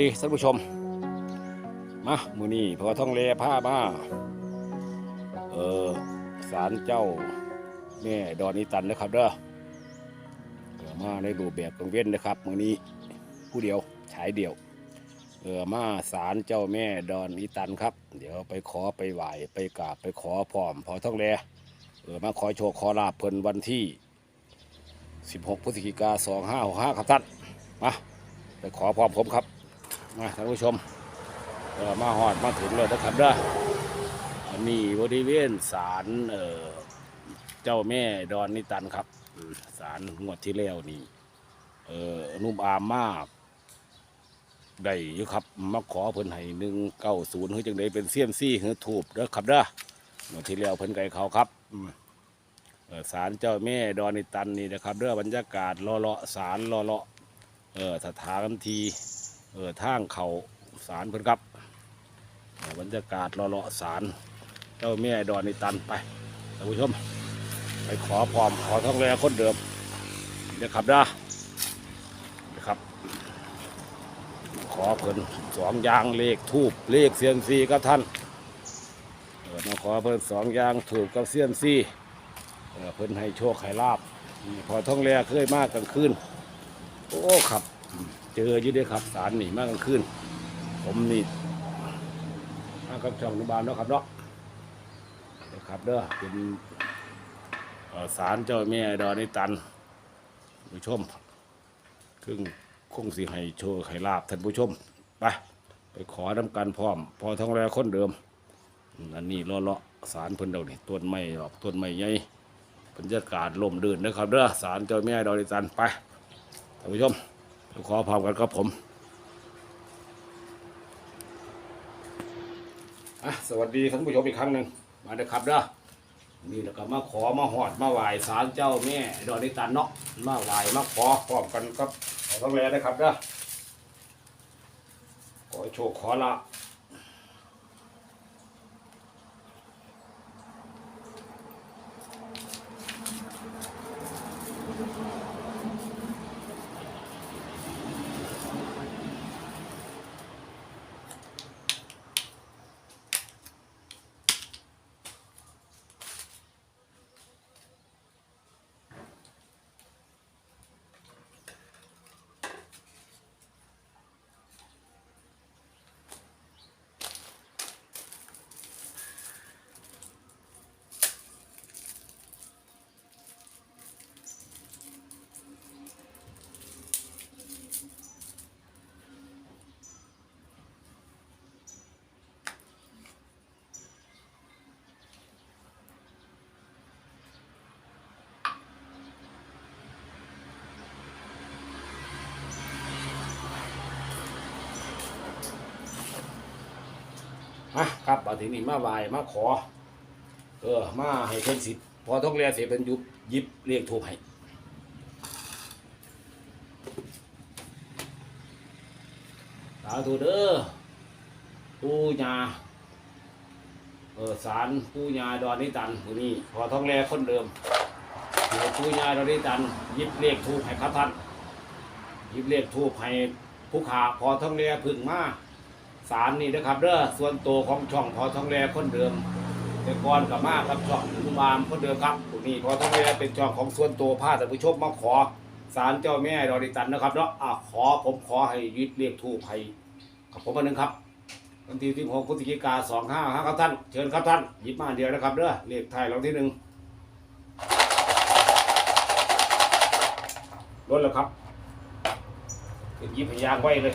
ดีท่านผู้ชม มามือนี้พอท่องเลผ้ามาเออสารเจ้าแม่ดอนนิตันนะครับเด้อเออมาในรูปแบบกังเว้นนะครับมือนี้ผู้เดียวฉายเดียว เออมาสารเจ้าแม่ดอนนิตันครับ เดี๋ยวไปขอไปไหว้ไปกราบไปขอพร้อมพอท่องเลเออมาขอโชคขอลาบเพิ่นวันที่ 16พฤศจิกา2565ครับท่านมาไปขอพร้อมผมครับ มาท่านผู้ชมมาหอดมาถึงเลยนะครับเด้ออันนี้บริเวณศาลเอ่อเจ้าแม่ดอนนิตันครับศาลงวดที่แล้วนี่เออนุ่มอามมากได้อยู่ครับมาขอเพิ่นให้หนึ่งเก้าศูนย์เฮ้ยจังไดเป็นเสี้ยมซี่เฮ้ยถูบเด้อครับเด้องวดที่แล้วเพิ่นไก่เขาครับศาลเจ้าแม่ดอนนิตันนี่นะครับเด้อบรรยากาศรอเลาะศาลรอเลาะเออสถานที่ เออทางเขาสารเพิ่อนครับบรรยากาศเลาะๆสารเจ้าแม่ดอนนิตันไปท่านผู้ชม ไปขอพร้อมขอท้องแรคนเดิมเดี๋ยวขับได้นะครับ ขอเพิ่นสองยางเลขทูบเลขเซียนซีกับท่านเออมาขอเพิ่นสองยางถูกกับเซียนซีเออเพิ่นให้โชคให้ลาบนี่พอท้องแรเคยมากกลางคืนโอ้ครับ จออยู่เด้วยครับ สารหนีมากกลางคืนผมนี่มากับช่องนุบาลเนาะครับเนาะเดี๋ยวครับเด้อเป็นสารเจ้าแม่ดอนนิตันผู้ชมครึ่งคงสิให้โชว์ให้ลาบท่านผู้ชมไปไปขอน้ำกันพร้อม พอท้องแรคนเดิม อันนี้เลาะเลาะสารเพิ่นเดานี่ต้นไม้หรอกต้นไม้ใหญ่บรรยากาศลมเดินนะครับเด้อสารเจ้าแม่ดอนนิตันไปท่านผู้ชม ขอพร้อมกันครับผมสวัสดีท่านผู้ชมอีกครั้งหนึ่งมาเด็กครับเด้อนี่แล้วก็มาขอมาหอดมาไหว้ศาลเจ้าแม่ดอนนิตานเนาะมาไหว้มาขอพร้อมกันครับขอทั้งแลนะครับเด้อขอโชคขอละ อะครับมาถึงนี่มาไหว้มาขอ เออ มาให้เพิ่นสิพอท้องแลเสียเป็นยุบยิบเรียกถูกให้สาธุเด้อปู่ย่าเออสารปู่ย่าดอนนิตันผู้นี้พอท้องแลคนเดิมเดี๋ยวปู่ย่าดอนนิตัน ยิบเลขทูปให้ครับท่านยิบเลขทูปให้ผู้ขาพอท้องแลพึ่งมา สารนี่นะครับเด้อส่วนตัวของช่องพอทองแลคนเดิมแต่ก่อนกับมากับช่องนุบามคนเดิมครับนี้พอทองแลเป็นช่องของส่วนตัวพาแต่ผู้ชมมาขอสารเจ้าแม่ดอนนิตันนะครับเนาะอะขอผมขอให้ยึดเลขทูปให้ครับผมอันหนึ่งครับวันที่ที่หกพฤศจิกาสองห้าห้าครับท่านเชิญครับท่านหยิบมาเดียวนะครับเด้อเลขไทยรางที่หนึ่งลดแล้วครับยิบพยางไว้เลย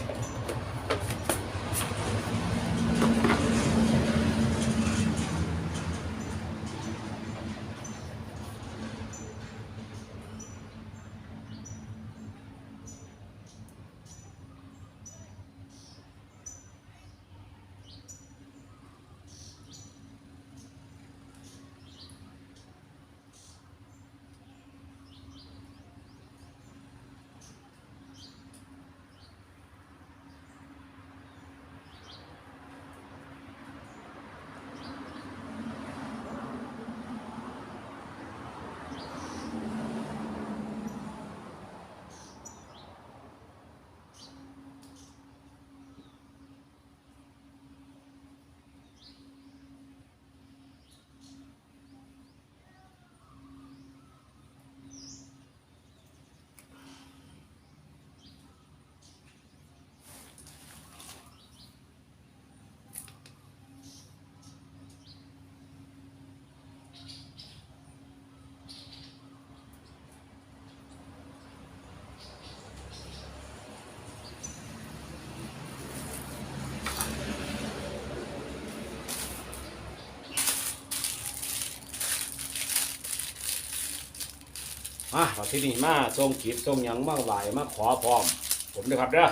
มาที่นี่มาส่งกีบส่งหยังมาไหวมาขอพร้อม ผมนะครับเด้อ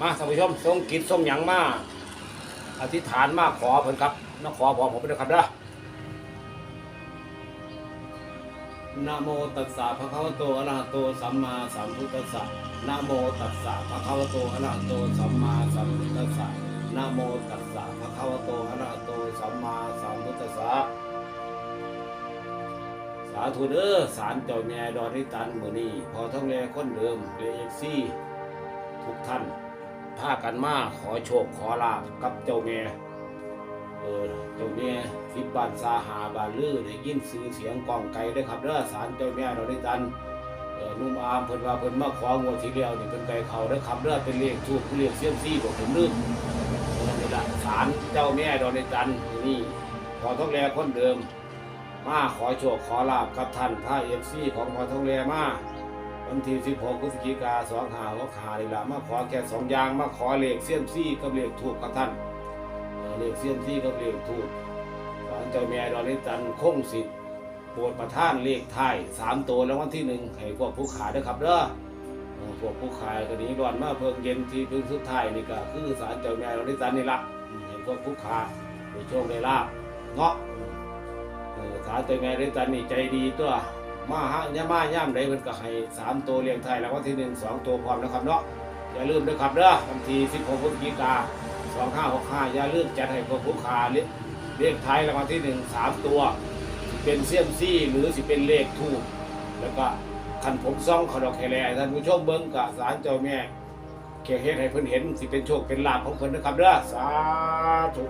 มาท่านผู้ชมทรงกิจทรงหยังมาอธิษฐานมาขอเพิ่นครับมาขอพร้อมผมด้วยครับเด้อนะโมตัสสะภะคะวะโตอะระหะโตสัมมาสัมพุทธัสสะนะโมตัสสะภะคะวะโตอะระหะโตสัมมาสัมพุทธัสสะนะโมตัสสะภะคะวะโตอะระหะโตสัมมาสัมพุทธัสสะสาธุเด้อสารเจ้าแม่ดอนิตันมื้อนี้พอท้องแลคนเดิมเลเอ็กซี่ทุกท่าน พากันมาขอโชคขอลาบกับเจ้าแม่เออเจ้าแม่ทิพบ้านสาหาบานลือได้ยินซื้อเสียงกลองไกลได้ครับเด้อสารเจ้าแม่เราได้ตันเออนุ่มอามเพิ่นว่าเพิ่นมาของวดทีเดียวนี่เพิ่นไกลเขาได้ครับเด้อเป็นเลขทูบเลขเสี้ยมซี่บอกผมลืมเออนี่ละสารเจ้าแม่เราได้ตันนี่พอทองแลคนเดิม มาขอโชคขอลาบกับท่านพระเอฟซีของพอทองแลมา วันที่16พฤศจิกาสองหาว่าขาดีละมาขอแค่สองอย่างมาขอเลขเสี้ยมซี่กับเลขถูกกับท่านเอ่อเลขเสี้ยมซี่กับเลขถูกศาลเจ้าแม่ดอนนิตันคงสิทธิ์โปรดประท่านเลขไทยสามตัวแล้ววันที่หนึ่งให้พวกผู้ขายด้วยครับเด้อพวกผู้ขายก็นี้ดอนมาเพิ่งเย็นที่เพิ่งสุดท้ายนี่ก็คือศาลเจ้าแม่ดอนนิตันนี่ละให้พวกผู้ขายได้โชคได้ลาบเนาะเออาลเจ้าแม่ดอนนิตันนี่ใจดีตัว มาฮะย่ามาย่ามใดเพิ่นก็ให้สามตัวเรียงไทยแล้ววันที่หนึ่งสองตัวพร้อมนะครับเนาะอย่าลืมด้วยครับเด้อวันที่สิบหกพฤศจิกาสองห้าหกห้าอย่าลืมจัดให้พวกผู้ค้าเรียกเรียกไทยแล้ววันที่หนึ่งสามตัวเป็นเสี้ยมซี่หรือสิเป็นเลขทูบแล้วก็คันผมซ่องขาดอกแคแลท่านผู้ชมเบิ้งกับสารเจ้าแม่เขียเฮ็ดให้เพิ่นเห็นสิเป็นโชคเป็นลาภของเพิ่นนะครับเด้อสาธุ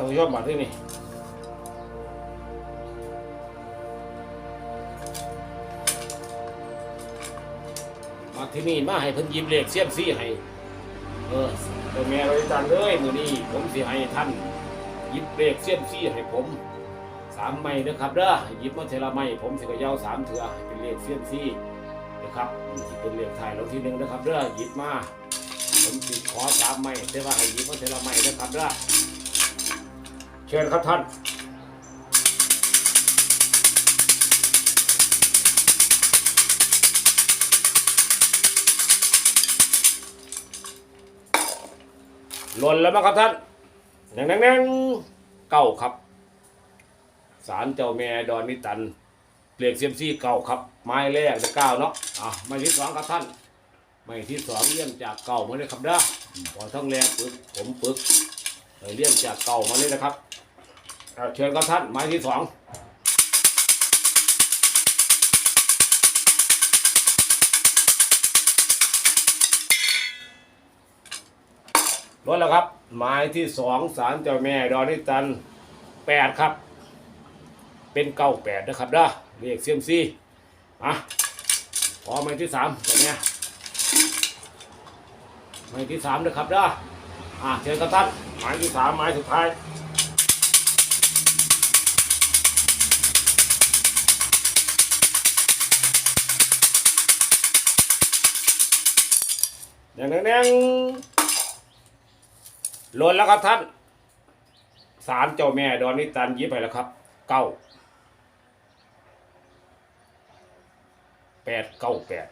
ท่านผู้ชมาที่นี่มาที่นี่มาให้เพิ่นยิบเลขเสียมซี่ให้ เออเจ้าแม่เราจันเลยมือนี้ผมสิให้ท่านยิบเลขเสียมซี่ให้ผมสามไม้นะครับเด้อยิบมาเทละไม้ผมสิก็ยาวสามเถื่อเป็นเลขเสียมซี่นะครับอืมสิเป็นเลขไทายเราที่หนึ่งนะครับเด้อยิบมาผมสิขอสามไม้แต่ว่าให้ยิบมาเทละไม้นะครับเด้อ เชิญครับท่านหล่นแล้วมั้งครับท่านแน่งแน่งแน่งเก้าครับ สารเจ้าแม่ดอนนิตันเปลียกเซียมซี่เก่าครับ ไม้แรกจะเก้าเนาะอะไม้ที่สองครับท่าน ไม้ที่สองเลี่ยมจากเก่ามาเลยครับเด้อพอท่องแรงปึกผมปึกเลี่ยมจากเก่ามาเลยนะครับ เชิญครับท่านไม้ที่สองรถแล้วครับ ไม้ที่สองสารเจ้าแม่ดอนนิตันแปดครับ เป็นเก้าแปดนะครับเด้อเรียกเซียมซีอะพอไม้ที่สามตัวเนี้ยไม้ที่สามนะครับเด้ออะเชิญครับท่านไม้ที่สามไม้สุดท้าย แดงแดงแดงหล่นแล้วครับท่าน สารเจ้าแม่ดอนนิตันยิบไปแล้วครับ เก้าแปดเก้าแปด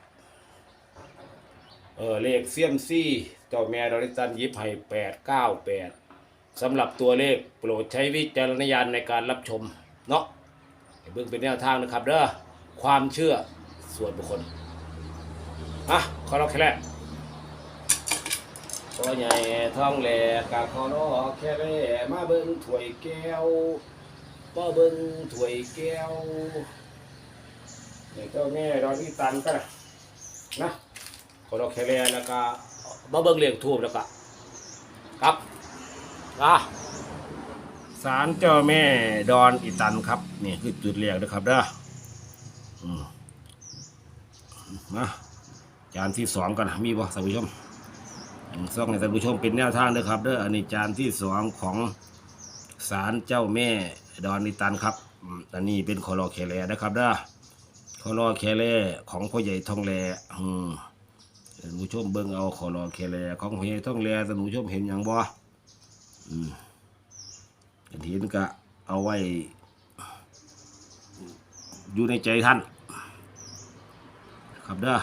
เออเลขเซียมซี่ เจ้าแม่ดอนนิตันยิบให้แปดเก้าแปดสำหรับตัวเลขโปรดใช้วิจารณญาณในการรับชม เนาะเบิ่งเป็นแนวทางนะครับเด้อความเชื่อส่วนบุคคลอะขอเราแค่แรก พ่อใหญ่ท้องแหลกกะขอรอแค่แร่มาเบิ่งถ้วยแก้วมาเบิ่งถ้วยแก้วเจ้าแม่ดอนอีตันก็นะนะขอรอแค่แร่แล้วก็มาเบิ่งเลี้ยงทูบแล้วก็ครับอะศาลเจ้าแม่ดอนอีตันครับนี่คือจุดเรียกนะครับเด้อมาจานที่สองกันนะมีบ่ท่านผู้ชม ส่องให้ท่านผู้ชมเป็นแนวทางเด้อครับเด้ออันนี้จานที่สองของศาลเจ้าแม่ดอนนิตันครับอันนี้เป็นคอรอแคลนะครับเด้อคอรอแคลของพ่อใหญ่ทองแลอืมท่านผู้ชมเบิ่งเอาคอรอแคลของพ่อใหญ่ทองแลท่านผู้ชมเห็นอย่างบ่อืมอันเห็นก็เอาไว้ อยู่ในใจท่าน ครับเด้อ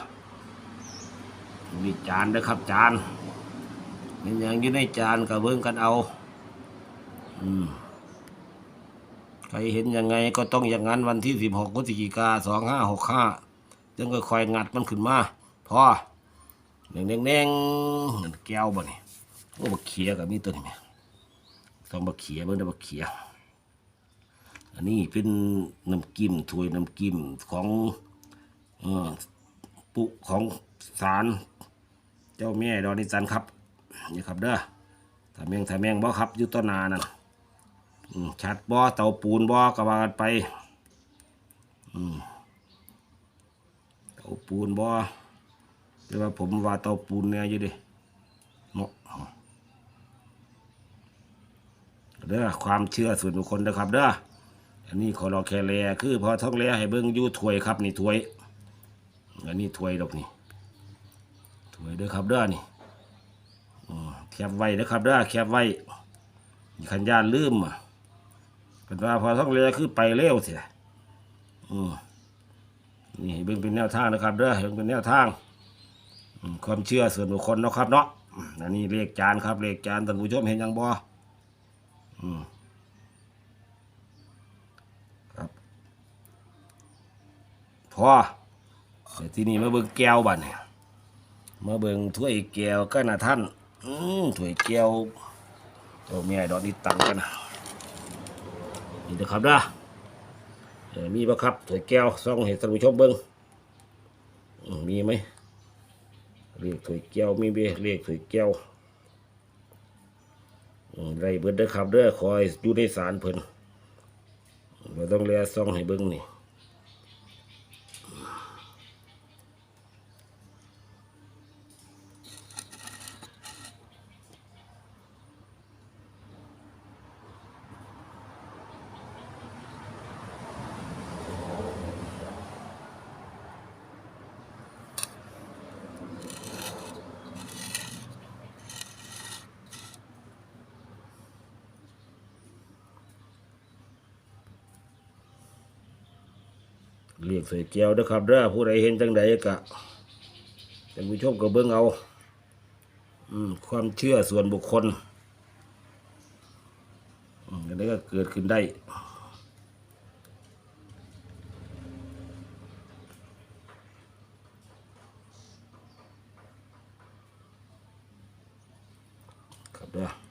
นี่จานนะครับจาน นี่ยังอยู่ในจานกับเบิ้งกันเอา อืมใครเห็นยังไงก็ต้องอย่างนั้นวันที่สิบหกพฤศจิกาสองห้าหกห้าจึงก็คอยงัดมันขึ้นมาพอแดงแดงแดงแก้วบ่นี่โอ้บักเขียกับมีตัวนี้ไหมต้องบักเขียเบิ้งได้บักเขียอันนี้เป็นน้ำกิมถ้วยน้ำกิมของอปุของศาลเจ้าแม่ดอนนิสันครับ นี่ครับเด้อถ้าแมงถ้าแมงบ่ครับอยู่ต้นนานั่นชัดบ่เตาปูนบ่ก็ว่ากันไปอืมเตาปูนบ่แต่ว่าผมว่าเตาปูนเนี่ยอยู่ดิเนาะเด้อความเชื่อส่วนบุคคลนะครับเด้ออันนี้ขอรอแคแลคือพอท้องแลให้เบิ่งยู่ถวยครับนี่ถวยอันนี้ถวยดอกนี่ถวยเด้อครับเด้อนี่ แคบไว้เด้อครับเด้อแคบไว้ขันยานลืมอะเป็นว่าพอท้องเรือคือไปเร็วเสียอืมนี่เบิ่งเป็นแนวทางนะครับเด้อเบิ่งเป็นแนวทางความเชื่อส่วนบุคคลเนาะครับเนาะอันนี้เลขจานครับเลขจานท่านผู้ชมเห็นยังบ่อืมครับพอที่นี่มาเบิ่งแก้วบัดเนี่ยมาเบิ่งถ้วยแก้วก็น่ะท่าน อืมถ้วยแก้วตัวแม่ดอกนี้ตังกันนะนี่นะครับนะมีปะครับถ้วยแก้วซ่องให้ท่านผู้ชมเบิ่งมีไหมเรียกถ้วยแก้วมีเบเรียกถ้วยแก้วไรเบิดเด้อครับเด้อคอยอยู่ในศาลเพิ่นเราต้องเลียซ่องให้เบิ่งนี่ รียกใส่แก้วเด้อครับเด้อผู้ใดเห็นจังใดกะท่านผู้ชมก็เบิ่งเอาอืมความเชื่อส่วนบุคคลอันนี้ก็เกิดขึ้นได้ครับเด้อ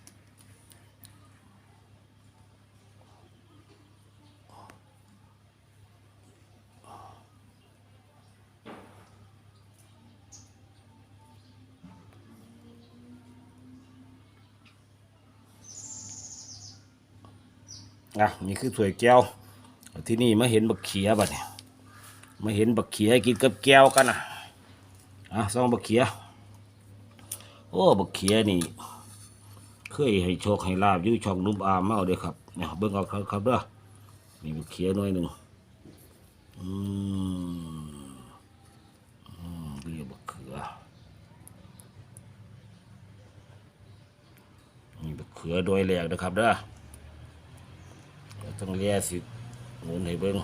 อะนี่คือสวยแก้ว ที่นี่มาเห็นบักเขียบัดเนี่ยมาเห็นบักเขียกินกับแก้วกันนะอะซองบักเขีย โอ้บักเขียนี่ เคยให้โชคให้ลาบยุ่ช่องนุ่มอามมาเอาเด้ครับเนี่ยเบิ่งเอาครับครับเด้อนี่บักเขียน้อยหนึ่งอืมอืมเรียบักเขือนี่บักเขืด้วยแหลกนะครับเด้อ ต้องเลียสิหมุนให้เบิ่ง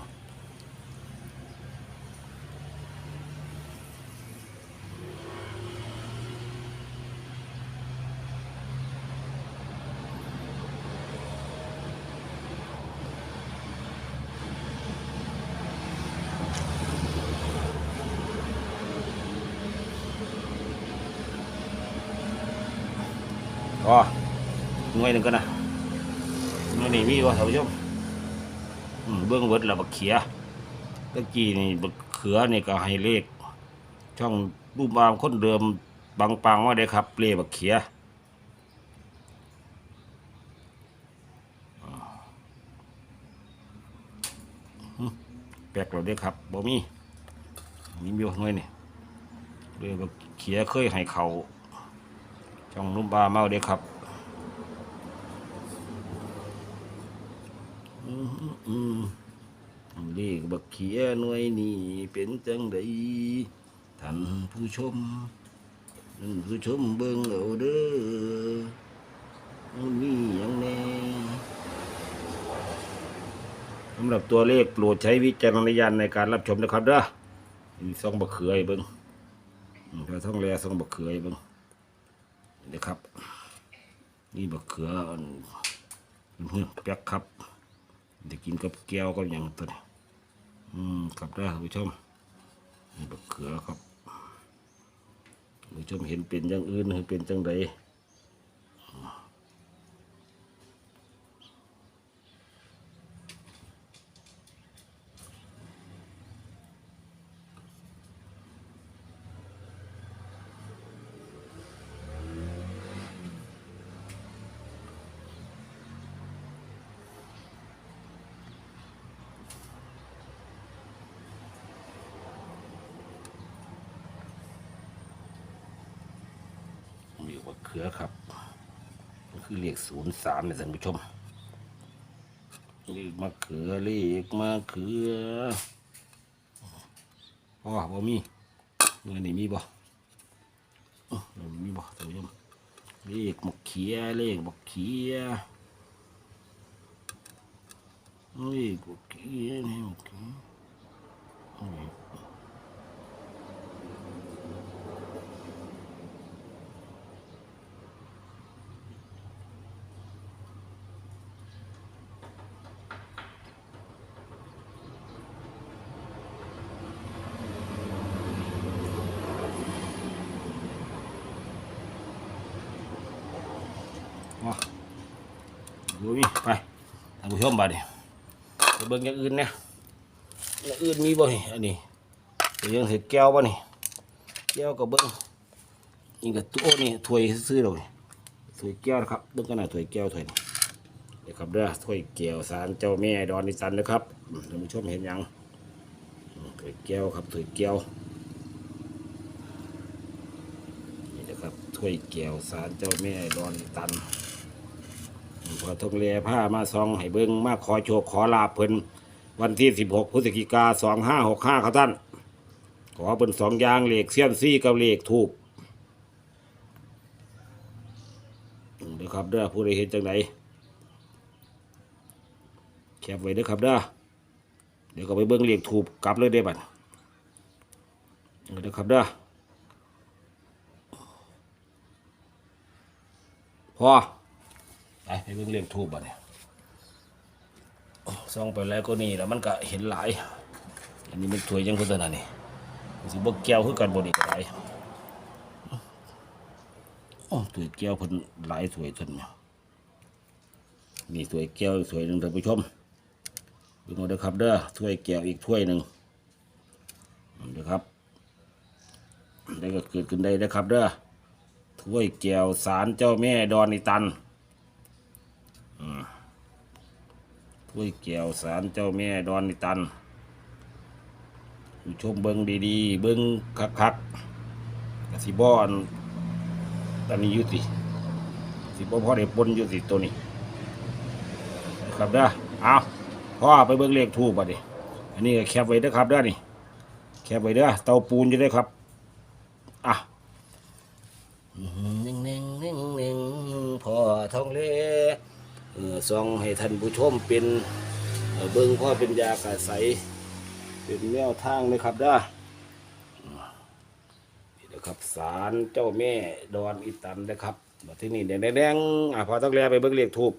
ก็หน่วยหนึ่งก็นะหน่วยนี้มีวะท่านผู้ชม เบื้องเวิร์ดล้วบักเขียตะกี้นี่บักเขือนี่ก็ให้เลข ช่องรูปบางคนเดิมบางปังว่าได้ครับเปลบักเขียแปลกเราได้ครับบ่มีมีมีวะหน่วยนี่เลขบักเขียเคยให้เขาช่องนุ่มบาเมาเด้ครับอืม อืมเรียกบักเขียหน่วยนี่เป็นจังไดท่านผู้ชมท่านผู้ชมเบิ่งเอาเด้อมันมีอย่างแน่สำหรับตัวเลขโปรดใช้วิจารณญาณในการรับชมนะครับเด้อมีซองบักเขือเบิ่งอืมถ้าท่องแลซองบักเขือเบิ่งนะครับ นี่บักเขือเพื่อนแป๊กครับ จะกินกับแก้วก็อย่างตัวนี้อืมครับได้อท่านผู้ชมบักเขือครับท่านผู้ชมเห็นเป็นอย่างอื่นหรือเป็นจังไดมีบักเขือครับมันคือเลขศูน ย์สามเนี่ยท่านผู้ชมเลขมะเขือเลขมะเขืออ๋อบ่มีเงินนี่มีบ่อื้อมีบ่ท่านผู้ชมเลขมะเขียเลขมะเขียเลขมะเขียเลขมะเขียอืม มาดูนี่ไป ท่านผู้ชมบัดนี้ไปเบิ่งอย่างอื่นเนี่ยอย่างอื่นมีบ่นี่อันนี้เดี๋ยวยังเห็ดแก้วบ่นี่แก้วกับเบิ่งนี่ก็ตัวนี่ถ้วยซื้อเรานี่ถ้วยแก้วนะครับเบิ่งกันหน่อยถ้วยแก้วถ้วยนี่เดี๋ยวครับเด้อถ้วยแก้วสารเจ้าแม่ดอนนิสันนะครับอืมท่านผู้ชมเห็นยังถ้วยแก้วครับถ้วยแก้วนี่นะครับถ้วยแก้วสารเจ้าแม่ดอนนิสัน พอทงเลผ้ามาซองให้เบิ้งมาขอโชคขอลาบเพิ่นวันที่ 16พฤศจิกา2565ครับท่าน ขอเป็นสองยางเหล็กเสี้ยนซี่กับเหล็กถูกเด้อครับเด้อผู้ใดเห็นจังไดแคบไว้เด้อครับเด้อเดี๋ยวก็ไปเบิ้งเหล็กถูกกลับเลยได้บัดเด้อครับเด้อพอ ไปไปเบิ่งเรียงทูบบ่เนี่ยส่องไปแล้วก็นี่แล้วมันก็เห็นหลาย อันนี้มันถวยยังคนตัวนั้นนี่มันสิบ่แก้วคือกันบ่นี่ก็ได้โอ้ถวยแก้วพ่นหลายถวยทนเนี่ยนี่ถวยแก้วอีกถวยหนึ่งท่านผู้ชมเบิ่อาเด้อครับเด้อถ้วยแก้วอีกถ้วยหนึ่งเด้อครับได้ก็เกิดขึ้นได้เด้อครับเด้อถ้วยแก้วสารเจ้าแม่ดอนนิตัน ถ้วยแก้วสารเจ้าแม่ดอนนิตันผู้ชมเบิงดีๆ เบิงคักๆกสิบอนตอนนี้อยุติสิบ่พอได้ปนอยุติตัวนี้ ครับเด้อเอาพ่อไปเบิงเลขทูบอะดิอันนี้ก็แคบไว้เด้อครับเด้อนี่แคบไว้เด้อเตาปูนจะได้ครับ อะเน่งเน่งเน่งเน่งพอทองเล ซองให้ท่านผู้ชมเป็นเอ่อเบิ่งพ่อเป็นยากระใสเป็นแนวทางนะครับด้อนี่นะครับศาลเจ้าแม่ดอนอิตันนะครับมาที่นี่แดงๆอะพอท้องเลไปเบิ่งเลขทูบ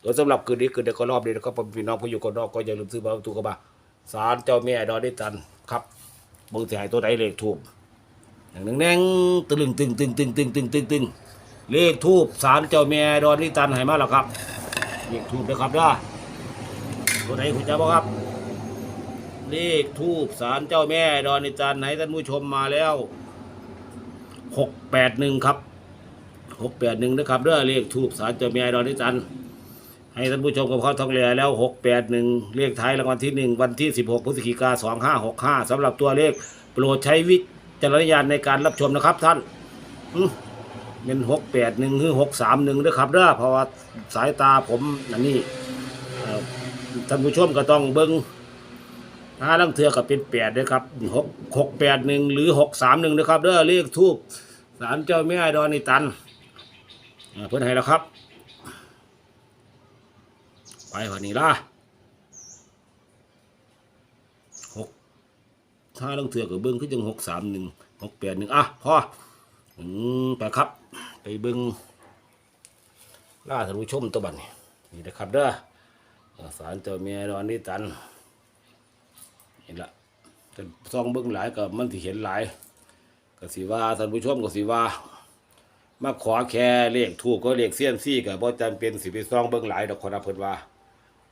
โดยสำหรับคืนนี้คืนเดียก็รอบนี้นะครับพี่น้องผู้อยู่คนนอกก็อย่าลืมซื้อมาตูกระบะศาลเจ้าแม่ดอนอิตันครับเบิ่งเสิให้ตัวใดเลขทูบอย่างนึงแนงตึงตึงตึงตึงตึงตึงตึงตึงเลขทูบสารเจ้าแม่ดอนนิตันให้มาแล้วครับ เลขทูบนะครับด้าตัวไหนคุณเจ้าบอกครับ เลขทูบสารเจ้าแม่ดอนนิตันให้ท่านผู้ชมมาแล้วหกแปดหนึ่งครับหกแปดหนึ่งนะครับเด้อเลขทูบสารเจ้าแม่ดอนนิตันให้ท่านผู้ชมกับเขาทองแหล่แล้วหกแปดหนึ่งเลขท้ายรางวัลที่หนึ่งวันที่สิบหกพฤศจิกาสองห้าหกห้าสำหรับตัวเลขโปรดใช้วิจารณญาณในการรับชมนะครับท่านอื เป็นหกแปดหนึ่งหรือหกสามหนึ่งนะครับเด้อเพราะว่าสายตาผมอันนี้เอ่อท่านผู้ชมก็ต้องเบิ้งถ้าลังเทือก็เป็นแปดนะครับหกหกแปดหนึ่งหรือหกสามหนึ่งนะครับเด้อเลขทูบสารเจ้าแม่ดอนนิตันอ่าเพื่อนให้แล้วครับ ไปวันนี้ล่ะหกถ้าลังเถือกับเบิ้งคือจังหกสามหนึ่งหกแปดหนึ่งอะพออืมไปครับ ไปบิ้งล่าท่านผู้ชมตัวบันนี่นะครับเด้อสารเจ้าแม่ดอนนี่ตันนี่ละแต่ซองเบิ้งหลายก็มันที่เห็นหลายก็สิว่าท่านผู้ชมก็สิว่า มาขอแค่เลขถูกก็เลขเสี้ยนซี่ก็บ่จำเป็นสิไปซองเบิ่งหลายดอกคนนะเพิ่นว่า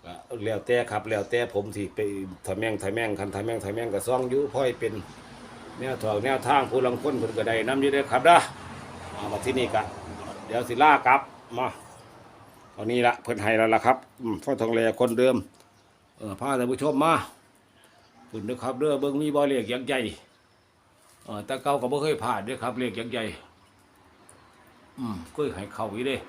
ก็แล้วแต่ครับแล้วแต่ผมสิไปทำแม่งทำแม่งคันทำแม่งทำแม่งก็ซองอยู่พ่อยเป็นแนวทางแนวทางผู้ลังคนเพิ่นก็ได้นํอยู่เด้อครับ เอมามาที่นี่ก็เดี๋ยวสิล่ากลับมาตอนนี้ละเพิ่นให้แล้วล่ะครับอืมพ่อทองแลคนเดิม เออพาท่านผู้ชมมาคุณเด้อครับเด้อเบิ่งมีบ่เลขยักษ์ใหญ่เออต่เก่าก็บ่เคยผ่านเด้อครับเลขยักษ์ใหญ่ อืมก็ให้เข้าอีเด้อ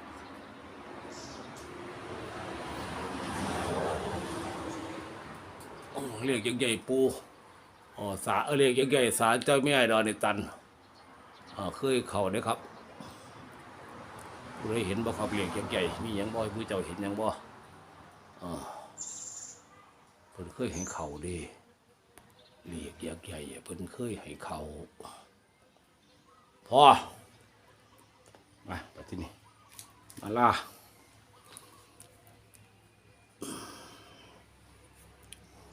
เรียกใหญ่ปูอ๋อสาเรียกใหญ่สาเจ้าแม่ดอนในตันอ่าเคยเข้าเด้อครับ ผู้ใดเห็นบ่ครับเรียกใหญ่มีหยังบ่ให้ผู้เจ้าเห็นหยังบ่อ่าเพิ่นเคยให้เขาเด้เรียกยักษ์ใหญ่เพิ่นเคยให้เขาพอมาไปที่นี่มาล่า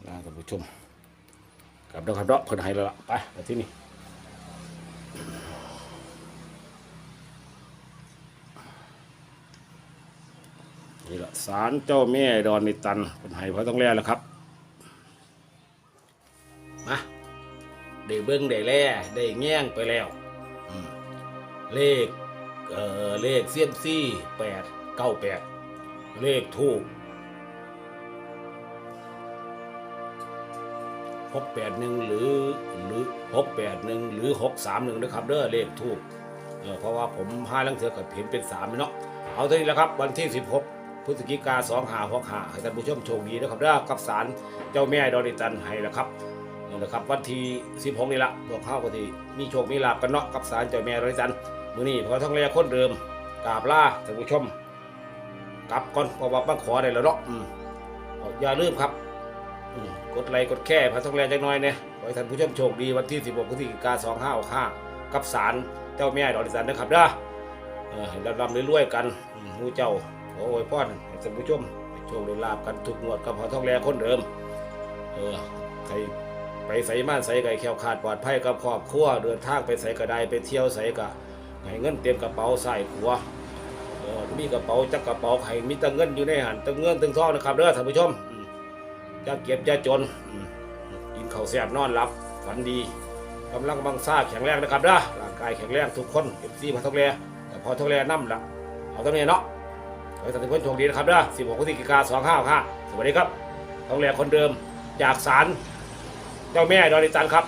ลาท่านผู้ชมกลับเด้อครับเด้อเพิ่นให้แล้วล่ะไปไปที่นี่ นี่ละศาลเจ้าแม่ดอนนิตันเพิ่นให้พระต้องแล่แล้วครับมาได้เบิ้งได้แล่ได้แง่งไปแล้วเลขเอ่อเลขเซียมซี่แปดเก้าแปดเลขทูกหกแปดหนึ่งหรือหรือหกแปดหนึ่งหรือหกสามหนึ่งนะครับเด้อเลขทูกเออเพราะว่าผมห้าลังเถือกับเห็นเป็นสามเนาะเอาเท่านี้แหละครับ วันที่สิบหก พฤศจิกาสองหาหกหาให้ท่านผู้ชมโชคดีนะครับเด้อกับสารเจ้าแม่ดอนิตันให้แล้วครับนี่แหละครับวันที่สิบหกนี่ละพวกเข้าวก็ที่มีโชคมีลาบกันเนาะกับสารเจ้าแม่ดอนิตันมือนี้พอท่องเรียคนเดิมกราบลาท่านผู้ชมกลับก่อนเพอว่าบ้างขอได้แล้วเนาะอย่าลืมครับกดไลค์กดแค่พอท่องเรียจักน่อยเนี่ยขอให้ท่านผู้ชมโชคดีวันที่ 16พฤศจิกายน2565กับสารเจ้าแม่ดอกดิสันนะครับเด้อเออให้ดำๆรวยๆกันมูเจ้า ขอโอ้ยพรให้ท่านผู้ชมให้โชคได้ลาบกันทุกงวดกับพอทองเรียคนเดิม เออใครไปใส่ม่านใส่ไก่แขวขาดปลอดภัยกับครอบครัวเดินทางไปใส่กระไดไปเที่ยวใส่กะให้เงินเต็มกระเป๋าใส่ขัวเออมีกระเป๋าจักกระเป๋าให้มีตังเงินอยู่ในหันตังเงินตังทองนะครับเด้อท่านผู้ชมอืมอย่าเก็บอย่าจนกินข้าวแซ่บนอนหลับฝันดีกำลังบังซ่าแข็งแรงนะครับเด้อร่างกายแข็งแรงทุกคนเอฟซีพอทองแลแต่พอทองแลน้ำละเอาตัวนี้เนาะ ขอให้ท่านทุกคนโชคดีนะครับเด้อ16พฤศจิกายน2565สวัสดีครับทองแลคนเดิมจากศาลเจ้าแม่ดอริตันครับ